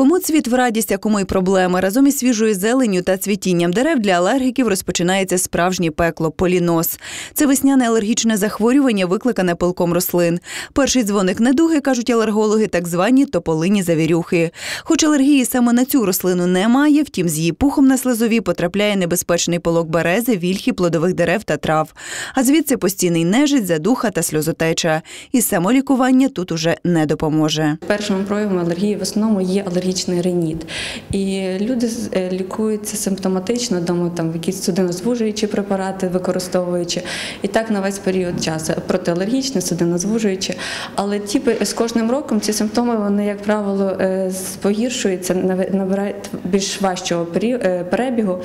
Кому цвіт в радість, а кому й проблеми. Разом із свіжою зеленню та цвітінням дерев для алергіків розпочинається справжнє пекло полінос. Це весняне алергічне захворювання, викликане пилком рослин. Перший дзвоник недуги, кажуть алергологи, так звані тополині завірюхи. Хоч алергії саме на цю рослину немає, втім з її пухом на слизові потрапляє небезпечний пилок берези, вільхи, плодових дерев та трав. А звідси постійний нежить, задуха та сльозотеча. І самолікування тут уже не допоможе. Першим проявом алергії в основному є алергічний реніт. І люди е, лікуються симптоматично, дома там якісь судинозвужуючі препарати використовуючи. І так на весь період часу протиалергічне, судинозвужуючі. Але ті з кожним роком ці симптоми вони, як правило, е, погіршуються, набирають більш важчого е, перебігу.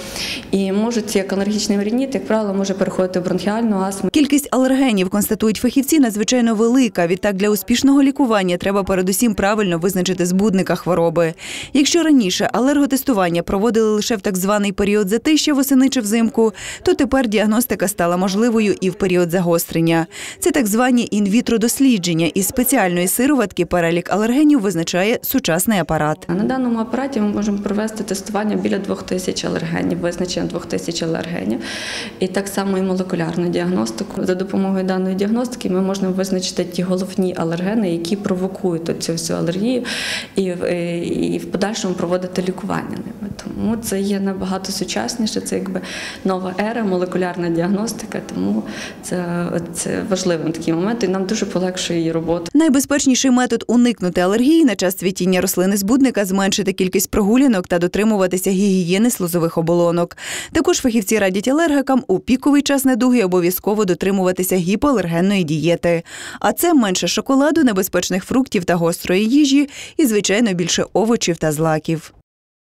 І можуть як алергічний реніт, як правило, може переходити в бронхіальну астму. Кількість алергенів, констатують фахівці, надзвичайно велика. Відтак для успішного лікування треба передусім правильно визначити збудника хвороби. Якщо раніше алерготестування проводили лише в так званий період затища восени чи взимку, то тепер діагностика стала можливою і в період загострення. Це так звані інвітро дослідження. Із спеціальної сироватки перелік алергенів визначає сучасний апарат. На даному апараті ми можемо провести тестування біля 2000 алергенів, визначення 2000 алергенів. І так само і молекулярну діагностику. За допомогою даної діагностики ми можемо визначити ті головні алергени, які провокують цю всю алергію, і, і в подальшому проводити лікування ними. Тому це є набагато сучасніше, це якби нова ера, молекулярна діагностика. Тому це, це важливий такий момент, і нам дуже полегшує її роботу. Найбезпечніший метод уникнути алергії на час цвітіння рослини збудника зменшити кількість прогулянок та дотримуватися гігієни слузових оболонок. Також фахівці радять алергикам у піковий час недуги обов'язково дотримуватися гіпоалергенної дієти. А це менше шоколаду, небезпечних фруктів та гострої їжі і, звичайно, більше овочів та злаків.